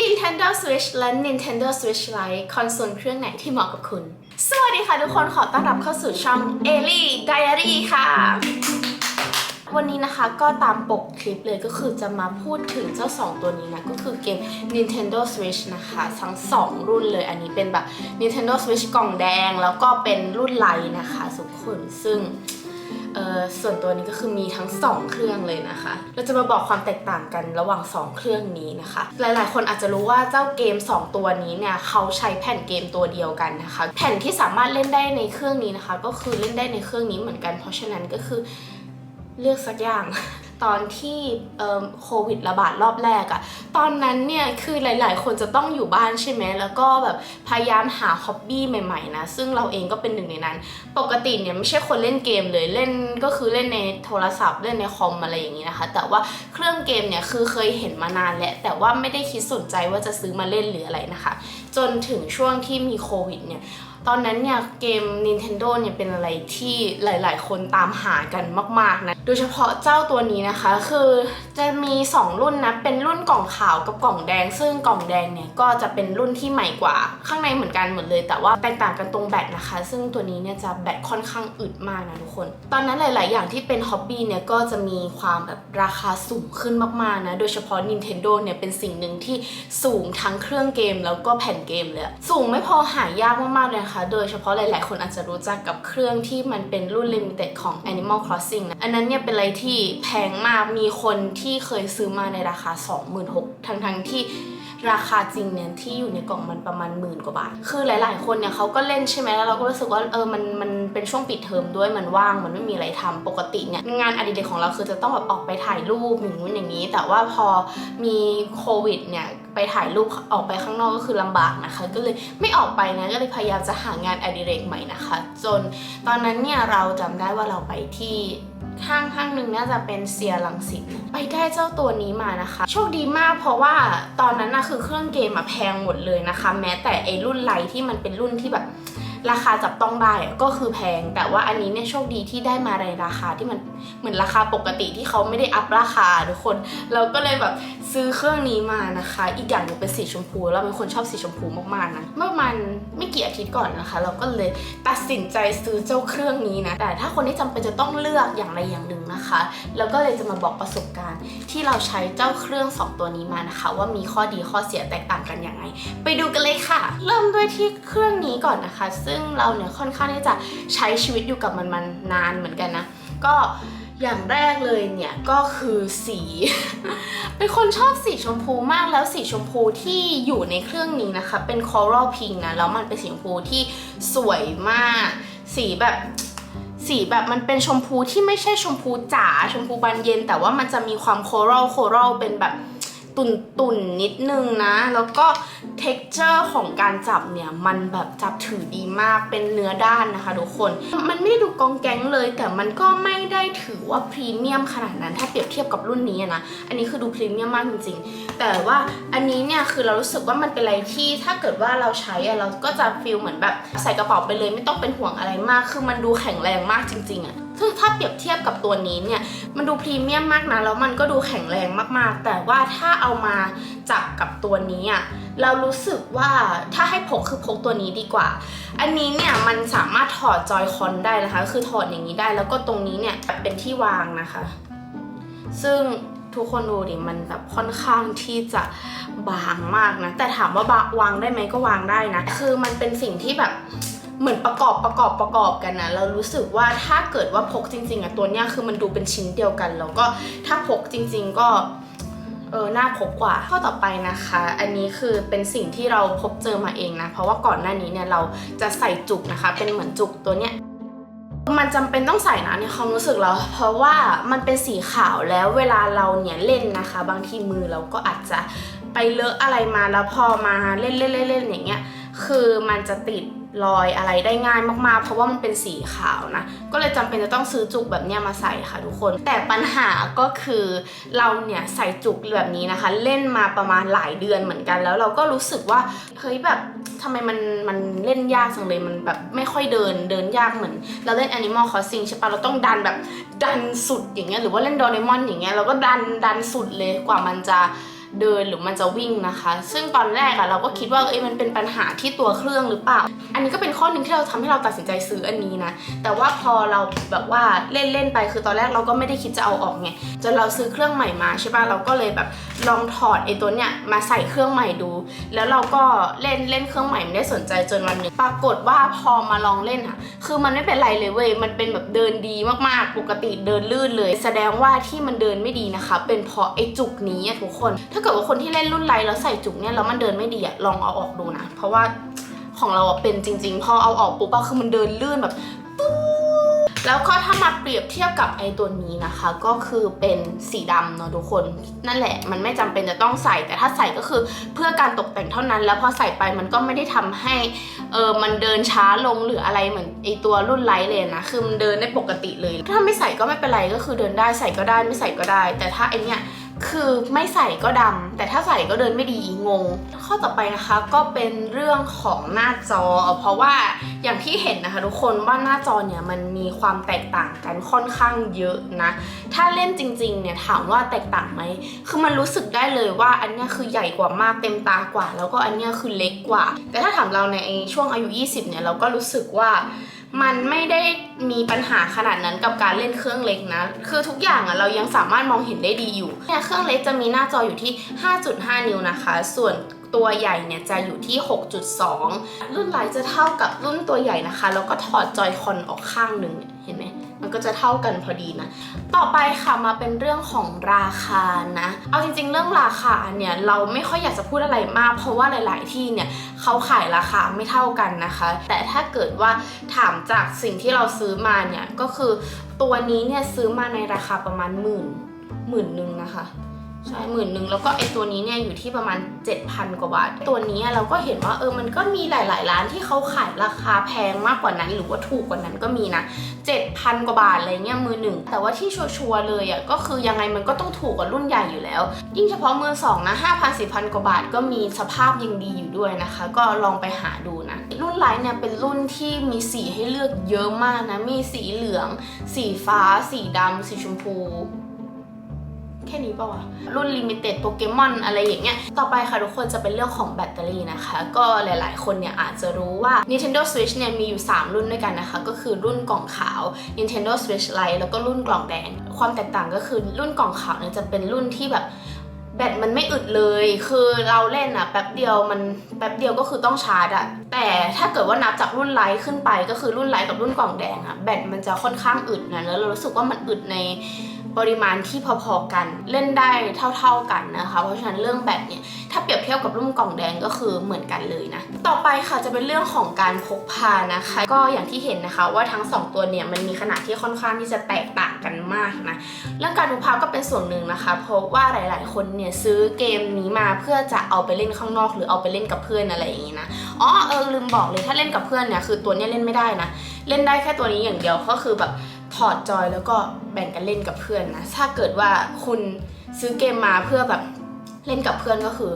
Nintendo Switch และ Nintendo Switch Lite คอนโซลเครื่องไหนที่เหมาะกับคุณ สวัสดีค่ะทุกคนขอต้อนรับเข้าสู่ช่อง e l i Diary ค่ะ วันนี้นะคะก็ตามปกคลิปเลยก็คือจะมาพูดถึงเจ้า 2 ตัวนี้นะ ก็คือเกม Nintendo Switch นะคะ ทั้ง 2 รุ่นเลยอันนี้เป็นแบบ Nintendo Switch กล่องแดง แล้วก็เป็นรุ่นไลท์นะคะทุกคนซึ่ง เออส่วนตัวนี้ก็คือมีทั้ง 2 เครื่องเลยนะคะ เราจะมาบอกความแตกต่างกันระหว่าง 2 เครื่องนี้นะคะ หลาย ๆ คนอาจจะรู้ว่าเจ้าเกม 2 ตัวนี้เนี่ยเขาใช้แผ่นเกมตัวเดียวกันนะคะ แผ่นที่สามารถเล่นได้ในเครื่องนี้นะคะ ก็คือเล่นได้ในเครื่องนี้เหมือนกัน เพราะฉะนั้นก็คือเลือกสักอย่าง ตอนที่โควิดระบาดรอบแรกอะตอนนั้นเนี่ยคือหลาย ๆ คนจะต้องอยู่บ้านใช่ไหมแล้วก็แบบพยายามหาฮ็อบบี้ใหม่ ๆ นะ ซึ่งเราเองก็เป็นหนึ่งในนั้น ปกติเนี่ยไม่ใช่คนเล่นเกมเลยเล่นก็คือเล่นในโทรศัพท์เล่นในคอมอะไรอย่างนี้นะคะ แต่ว่าเครื่องเกมเนี่ยคือเคยเห็นมานานแล้วแต่ว่าไม่ได้คิดสนใจว่าจะซื้อมาเล่นหรืออะไรนะคะ จนถึงช่วงที่มีโควิดเนี่ยตอนนั้นเนี่ยเกม Nintendo เนี่ยเป็นอะไรที่หลาย ๆ คนตามหากันมาก ๆ นะ โดยเฉพาะเจ้าตัวนี้นะคะ คือจะมี 2 รุ่นนะ เป็นรุ่นกล่องขาวกับกล่องแดง ซึ่งกล่องแดงเนี่ยก็จะเป็นรุ่นที่ใหม่กว่า ข้างในเหมือนกันหมดเลย แต่ว่าแตกต่างกันตรงแบตนะคะ ซึ่งตัวนี้เนี่ยจะแบตค่อนข้างอึดมากนะทุกคน ตอนนั้นหลาย ๆ อย่างที่เป็นฮ็อบบี้เนี่ยก็จะมีความแบบราคาสูงขึ้นมาก ๆ นะ โดยเฉพาะ Nintendo เนี่ยเป็นสิ่งหนึ่งที่สูงทั้งเครื่องเกมแล้วก็แผ่นเกมเลย สูงไม่พอหายากมาก ๆ เลยนะคะ โดยเฉพาะหลาย ๆ คนอาจจะรู้จักกับเครื่องที่มันเป็นรุ่น Limited ของ Animal Crossing นะ อันนั้นเนี่ยเป็นอะไรที่แพงมากมีคนที่เคยซื้อมาในราคา 26,000ทั้งทั้งที่ราคาจริงเนี่ยที่อยู่ในกล่องมันประมาณหมื่นกว่าบาท คือหลาย ๆ คนเนี่ยเขาก็เล่นใช่ไหมแล้วเราก็รู้สึกว่าเออมันมันเป็นช่วงปิดเทอมด้วยมันว่างมันไม่มีอะไรทำปกติเนี่ยงานอดิเรกของเราคือจะต้องแบบออกไปถ่ายรูปอย่างนู้นอย่างนี้ แต่ว่าพอมีโควิดเนี่ยไปถ่ายรูปออกไปข้างนอกก็คือลำบากนะคะ ก็เลยไม่ออกไปนะก็เลยพยายามจะหางานอดิเรกใหม่นะคะ จนตอนนั้นเนี่ยเราจำได้ว่าเราไปที่ ห้างห้างหนึ่งน่าจะเป็นเซียรังสิตไปได้เจ้าตัวนี้มานะคะ โชคดีมากเพราะว่าตอนนั้นนะคือเครื่องเกมอะแพงหมดเลยนะคะ แม้แต่ไอรุ่นไลท์ที่มันเป็นรุ่นที่แบบ ราคาจับต้องได้ก็คือแพง แต่ว่าอันนี้เนี่ยโชคดีที่ได้มาในราคาที่มันเหมือนราคาปกติที่เขาไม่ได้อัพราคาทุกคน เราก็เลยแบบซื้อเครื่องนี้มานะคะ อีกอย่างหนึงเป็นสีชมพูเราเป็นคนชอบสีชมพูมากๆนะเมื่อมันไม่กี่อาทิตย์ก่อนนะคะ เราก็เลยตัดสินใจซื้อเจ้าเครื่องนี้นะแต่ถ้าคนที่จำเป็นจะต้องเลือกอย่างใดอย่างหนึ่งนะคะเราก็เลยจะมาบอกประสบการณ์ ที่เราใช้เจ้าเครื่องสองตัวนี้มานะคะ ว่ามีข้อดีข้อเสียแตกต่างกันยังไง ไปดูกันเลยค่ะ เริ่มด้วยที่เครื่องนี้ก่อนนะคะซึ่งึ่งเราเนี่ยค่อนข้างที่จะใช้ชีวิตอยู่กับมันมานานเหมือนกันนะ ก็อย่างแรกเลยเนี่ยก็คือสี เป็นคนชอบสีชมพูมากแล้วสีชมพูที่อยู่ในเครื่องนี้นะคะ เป็น coral pink นะแล้วมันเป็นสีชมพูที่สวยมาก สีแบบสีแบบมันเป็นชมพูที่ไม่ใช่ชมพูจ๋าชมพูบานเย็น แต่ว่ามันจะมีความโครัลโครัลเป็นแบบตุ่นตุ่นนิดนึงนะ แล้วก็ t e x t อร์ของการจับเนี่ยมันแบบจับถือดีมากเป็นเนื้อด้านนะคะทุกคน มันไม่ได้ดูกองแก๊งเลย แต่มันก็ไม่ได้ถือว่าพรีเมียมขนาดนั้น ถ้าเปรียบเทียบกับรุ่นนี้นะ อันนี้คือดูพรีเมียมมากจริงๆ แต่ว่าอันนี้เนี่ยคือเรารู้สึกว่ามันเป็นอะไรที่ถ้าเกิดว่าเราใช้อะเราก็จะฟีลเหมือนแบบใส่กระเป๋าไปเลย ไม่ต้องเป็นห่วงอะไรมาก คือมันดูแข็งแรงมากจริงๆอะ ซึ่งถ้าเปรียบเทียบกับตัวนี้เนี่ย มันดูพรีเมียมมากนะ แล้วมันก็ดูแข็งแรงมากๆ แต่ว่าถ้าเอามาจับกับตัวนี้อะเรารู้สึกว่าถ้าให้พกคือพกตัวนี้ดีกว่า อันนี้เนี่ยมันสามารถถอดจอยคอนได้นะคะ คือถอดอย่างนี้ได้ แล้วก็ตรงนี้เนี่ยเป็นที่วางนะคะ ซึ่งทุกคนดูดิมันแบบค่อนข้างที่จะบางมากนะ แต่ถามว่าวางได้ไหมก็วางได้นะ คือมันเป็นสิ่งที่แบบ เหมือนประกอบประกอบประกอบกันนะเรารู้สึกว่าถ้าเกิดว่าพกจริง ๆอะตัวเนี้ยคือมันดูเป็นชิ้นเดียวกัน แล้วก็ถ้าพกจริง ๆก็เออน่าพบกว่าข้อต่อไปนะคะ อันนี้คือเป็นสิ่งที่เราพบเจอมาเองนะ เพราะว่าก่อนหน้านี้เนี่ยเราจะใส่จุกนะคะ เป็นเหมือนจุกตัวเนี้ยมันจำเป็นต้องใส่นะในความรู้สึกเรา เพราะว่ามันเป็นสีขาวแล้วเวลาเราเนี่ยเล่นนะคะ บางทีมือเราก็อาจจะไปเลอะอะไรมาแล้วพอมาเล่นเล่นเล่นเล่นอย่างเงี้ย คือมันจะติดรอยอะไรได้ง่ายมากๆ เพราะว่ามันเป็นสีขาวนะ ก็เลยจำเป็นจะต้องซื้อจุกแบบเนี้ยมาใส่ค่ะทุกคน แต่ปัญหาก็คือเราเนี่ยใส่จุกแบบนี้นะคะ เล่นมาประมาณหลายเดือนเหมือนกัน แล้วเราก็รู้สึกว่าเฮ้ยแบบทำไมมันมันเล่นยากจังเลยมันแบบไม่ค่อยเดินเดินยากเหมือน เราเล่น Animal Crossing ใช่ปะเราต้องดันแบบดันสุดอย่างเงี้ยหรือว่าเล่นโดเรมอนอย่างเงี้ยเราก็ดันดันสุดเลยกว่ามันจะ เดินหรือมันจะวิ่งนะคะ ซึ่งตอนแรกอะเราก็คิดว่าเอ้ยมันเป็นปัญหาที่ตัวเครื่องหรือเปล่า อันนี้ก็เป็นข้อหนึ่งที่เราทำให้เราตัดสินใจซื้ออันนี้นะ แต่ว่าพอเราแบบว่าเล่นเล่นๆไปคือตอนแรกเราก็ไม่ได้คิดจะเอาออกไงจนเราซื้อเครื่องใหม่มาใช่ป่ะเราก็เลยแบบลองถอดไอ้ตัวเนี้ยมาใส่เครื่องใหม่ดู แล้วเราก็เล่นเล่นเครื่องใหม่ไม่ได้สนใจจนวันหนึงปรากฏว่าพอมาลองเล่นอะคือมันไม่เป็นไรเลยเว้ยมันเป็นแบบเดินดีมากๆปกติเดินลื่นเลย แสดงว่าที่มันเดินไม่ดีนะคะ เป็นเพราะไอ้จุกนี้อะทุกคนถ้าเกิดว่าคนที่เล่นรุ่นไรแล้วใส่จุกเนี่ยแล้วมันเดินไม่ดีอะลองเอาออกดูนะ เพราะว่าของเราอะเป็นจริง ๆ พอเอาออกปุ๊บอะคือมันเดินลื่นแบบแล้วก็ถ้ามาเปรียบเทียบกับไอ้ตัวนี้นะคะ ก็คือเป็นสีดำเนาะทุกคนนั่นแหละ มันไม่จำเป็นจะต้องใส่ แต่ถ้าใส่ก็คือเพื่อการตกแต่งเท่านั้น แล้วพอใส่ไปมันก็ไม่ได้ทำให้เออมันเดินช้าลงหรืออะไรเหมือนไอ้ตัวรุ่นไลท์เลยนะคือมันเดินได้ปกติเลย ถ้าไม่ใส่ก็ไม่เป็นไรก็คือเดินได้ใส่ก็ได้ไม่ใส่ก็ได้ แต่ถ้าไอเนี้ย คือไม่ใส่ก็ดำแต่ถ้าใส่ก็เดินไม่ดีงง ข้อต่อไปนะคะก็เป็นเรื่องของหน้าจอ เพราะว่าอย่างที่เห็นนะคะ ทุกคนว่าหน้าจอเนี่ยมันมีความแตกต่างกันค่อนข้างเยอะนะ ถ้าเล่นจริงๆเนี่ยถามว่าแตกต่างไหมคือมันรู้สึกได้เลยว่าอันเนี้ยคือใหญ่กว่ามากเต็มตากว่า แล้วก็อันเนี้ยคือเล็กกว่า แต่ถ้าถามเราในช่วงอายุ 20เนี่ยเราก็รู้สึกว่า มันไม่ได้มีปัญหาขนาดนั้นกับการเล่นเครื่องเล็กนะ คือทุกอย่างอะเรายังสามารถมองเห็นได้ดีอยู่เนี่ยเครื่องเล็กจะมีหน้าจออยู่ที่ 5.5 นิ้วนะคะ ส่วนตัวใหญ่เนี่ยจะอยู่ที่ 6.2 รุ่นไลท์จะเท่ากับรุ่นตัวใหญ่นะคะ แล้วก็ถอดจอยคอนออกข้างหนึ่งเนี่ยเห็นไหม มันก็จะเท่ากันพอดีนะ ต่อไปค่ะมาเป็นเรื่องของราคานะ เอาจริง ๆ เรื่องราคาเนี่ยเราไม่ค่อยอยากจะพูดอะไรมาก เพราะว่าหลาย ๆ ที่เนี่ยเขาขายราคาไม่เท่ากันนะคะ แต่ถ้าเกิดว่าถามจากสิ่งที่เราซื้อมาเนี่ยก็คือตัวนี้เนี่ยซื้อมาในราคาประมาณหมื่นหมื่นหนึ่งนะคะ ใช่หมื่นหนึ่งแล้วก็ไอตัวนี้เนี่ยอยู่ที่ประมาณ 7,000 กว่าบาท ตัวนี้เราก็เห็นว่าเออมันก็มีหลาย ๆ ร้านที่เขาขายราคาแพงมากกว่านั้น หรือว่าถูกกว่านั้นก็มีนะ 7,000 กว่าบาทอะไรเงี้ยมือหนึ่งแต่ว่าที่ชัวร์ๆเลยอะก็คือยังไงมันก็ต้องถูกกว่ารุ่นใหญ่อยู่แล้ว ยิ่งเฉพาะมือสองนะ5,000 4,000 กว่าบาทก็มีสภาพยังดีอยู่ด้วยนะคะ ก็ลองไปหาดูนะ รุ่นไลท์เนี่ยเป็นรุ่นที่มีสีให้เลือกเยอะมากนะมีสีเหลือง สีฟ้า สีดำสีชมพู แค่นี้ปะวะรุ่นลิมิเต็ดโปเกมอนอะไรอย่างเงี้ย ต่อไปค่ะทุกคนจะเป็นเรื่องของแบตเตอรี่นะคะ ก็หลายๆ คนเนี่ยอาจจะรู้ว่า Nintendo Switch เนี่ยมีอยู่ 3 รุ่นด้วยกันนะคะ ก็คือรุ่นกล่องขาว Nintendo Switch Lite แล้วก็รุ่นกล่องแดง ความแตกต่างก็คือรุ่นกล่องขาวเนี่ยจะเป็นรุ่นที่แบบแบตมันไม่อึดเลย คือเราเล่นอะแป๊บเดียวมันแป๊บเดียวก็คือต้องชาร์จอะแต่ถ้าเกิดว่านับจากรุ่นไลท์ขึ้นไปก็คือรุ่นไลท์กับรุ่นกล่องแดงอะแบตมันจะค่อนข้างอึดนะแล้วเรารู้สึกว่ามันอึดใน ปริมาณที่พอๆกันเล่นได้เท่า ๆกันนะคะ เพราะฉะนั้นเรื่องแบตเนี่ยถ้าเปรียบเทียบกับรุ่นกล่องแดงก็คือเหมือนกันเลยนะ ต่อไปค่ะจะเป็นเรื่องของการพกพานะคะ ก็อย่างที่เห็นนะคะว่าทั้งสองตัวเนี่ยมันมีขนาดที่ค่อนข้างที่จะแตกต่างกันมากนะเรื่องการพกพาก็เป็นส่วนหนึ่งนะคะ เพราะว่าหลาย ๆ คนเนี่ยซื้อเกมนี้มาเพื่อจะเอาไปเล่นข้างนอก หรือเอาไปเล่นกับเพื่อนอะไรอย่างงี้นะอ๋อเออลืมบอกเลยถ้าเล่นกับเพื่อนเนี่ยคือตัวเนี้ยเล่นไม่ได้นะเล่นได้แค่ตัวนี้อย่างเดียวก็คือแบบ ถอดจอยแล้วก็แบ่งกันเล่นกับเพื่อนนะ ถ้าเกิดว่าคุณซื้อเกมมาเพื่อแบบเล่นกับเพื่อนก็คือ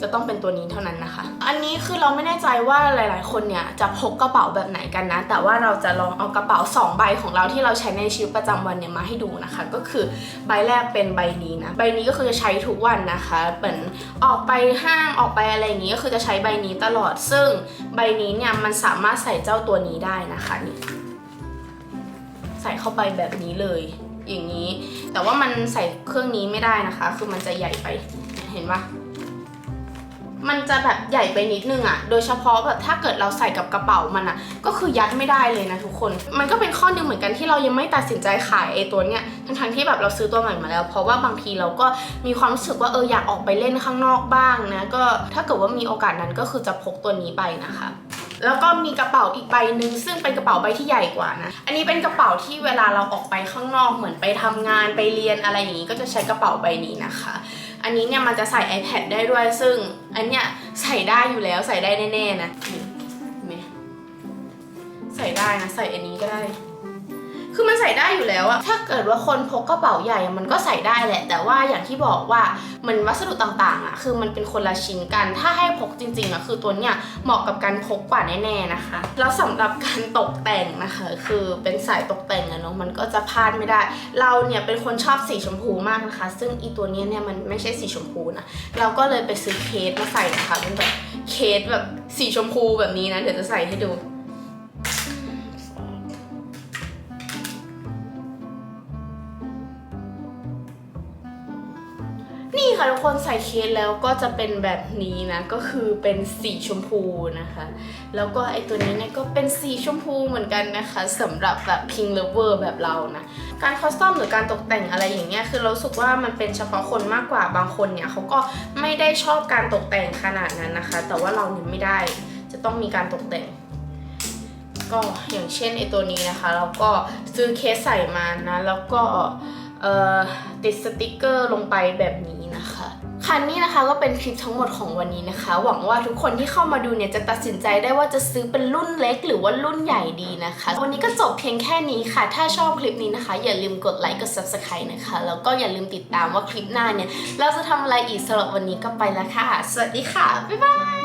จะต้องเป็นตัวนี้เท่านั้นนะคะ อันนี้คือเราไม่แน่ใจว่าหลาย ๆ คนเนี่ยจะพกกระเป๋าแบบไหนกันนะ แต่ว่าเราจะลองเอากระเป๋า 2 ใบของเราที่เราใช้ในชีวิตประจำวันเนี่ยมาให้ดูนะคะ ก็คือใบแรกเป็นใบนี้นะ ใบนี้ก็คือจะใช้ทุกวันนะคะเหมือนออกไปห้างออกไปอะไรอย่างนี้ก็คือจะใช้ใบนี้ตลอด ซึ่งใบนี้เนี่ยมันสามารถใส่เจ้าตัวนี้ได้นะคะนี่ ใส่เข้าไปแบบนี้เลย อย่างนี้ แต่ว่ามันใส่เครื่องนี้ไม่ได้นะคะ คือมันจะใหญ่ไปเห็นปะมันจะแบบใหญ่ไปนิดนึงอะโดยเฉพาะแบบถ้าเกิดเราใส่กับกระเป๋ามันอะก็คือยัดไม่ได้เลยนะทุกคน มันก็เป็นข้อหนึงเหมือนกันที่เรายังไม่ตัดสินใจขายไอ้ตัวเนี้ย ทั้งๆที่แบบเราซื้อตัวใหม่มาแล้ว เพราะว่าบางทีเราก็มีความรู้สึกว่าเอออยากออกไปเล่นข้างนอกบ้างนะ ก็ถ้าเกิดว่ามีโอกาสนั้นก็คือจะพกตัวนี้ไปนะคะ แล้วก็มีกระเป๋าอีกใบหนึ่งซึ่งเป็นกระเป๋าใบที่ใหญ่กว่านะ อันนี้เป็นกระเป๋าที่เวลาเราออกไปข้างนอกเหมือนไปทำงานไปเรียนอะไรอย่างนี้ก็จะใช้กระเป๋าใบนี้นะคะ อันนี้เนี่ยมันจะใส่ iPad ได้ด้วย ซึ่งอันเนี้ยใส่ได้อยู่แล้วใส่ได้แน่ๆนะใส่ได้นะใส่อันนี้ก็ได้ คือมันใส่ได้อยู่แล้วอะถ้าเกิดว่าคนพกกระเป๋าใหญ่มันก็ใส่ได้แหละ แต่ว่าอย่างที่บอกว่ามันวัสดุต่างๆอะคือมันเป็นคนละชิ้นกัน ถ้าให้พกจริงๆอะคือตัวเนี้ยเหมาะกับการพกกว่าแน่ๆนะคะ แล้วสำหรับการตกแต่งนะคะ คือเป็นสายตกแต่งอะเนาะมันก็จะพลาดไม่ได้ เราเนี่ยเป็นคนชอบสีชมพูมากนะคะ ซึ่งอีตัวเนี้ยเนี่ยมันไม่ใช่สีชมพูนะเราก็เลยไปซื้อเคสมาใส่นะคะเป็นแบบเคสแบบสีชมพูแบบนี้นะเดี๋ยวจะใส่ให้ดู นี่ค่ะทุกคนใส่เคสแล้วก็จะเป็นแบบนี้นะ ก็คือเป็นสีชมพูนะคะ แล้วก็ไอตัวนี้เนี่ยก็เป็นสีชมพูเหมือนกันนะคะสำหรับแบบ pink lover แบบเรานะ การคอสตอมหรือการตกแต่งอะไรอย่างเงี้ยคือเราสึกว่ามันเป็นเฉพาะคนมากกว่าบางคนเนี่ยเขาก็ไม่ได้ชอบการตกแต่งขนาดนั้นนะคะ แต่ว่าเราเนี่ยไม่ได้จะต้องมีการตกแต่งก็อย่างเช่นไอตัวนี้นะคะเราก็ซื้อเคสใส่มานะ แล้วก็ติดสติกเกอร์ลงไปแบบนี้ คะคันนี้นะคะก็เป็นคลิปทั้งหมดของวันนี้นะคะ หวังว่าทุกคนที่เข้ามาดูเนี่ยจะตัดสินใจได้ว่าจะซื้อเป็นรุ่นเล็ก หรือว่ารุ่นใหญ่ดีนะคะ วันนี้ก็จบเพียงแค่นี้ค่ะ ถ้าชอบคลิปนี้นะคะ อย่าลืมกดไลค์กด subscribe นะคะ แล้วก็อย่าลืมติดตามว่าคลิปหน้าเนี่ย เราจะทำอะไรอีกสำหรับวันนี้ก็ไปแล้วค่ะ สวัสดีค่ะ บ๊ายบาย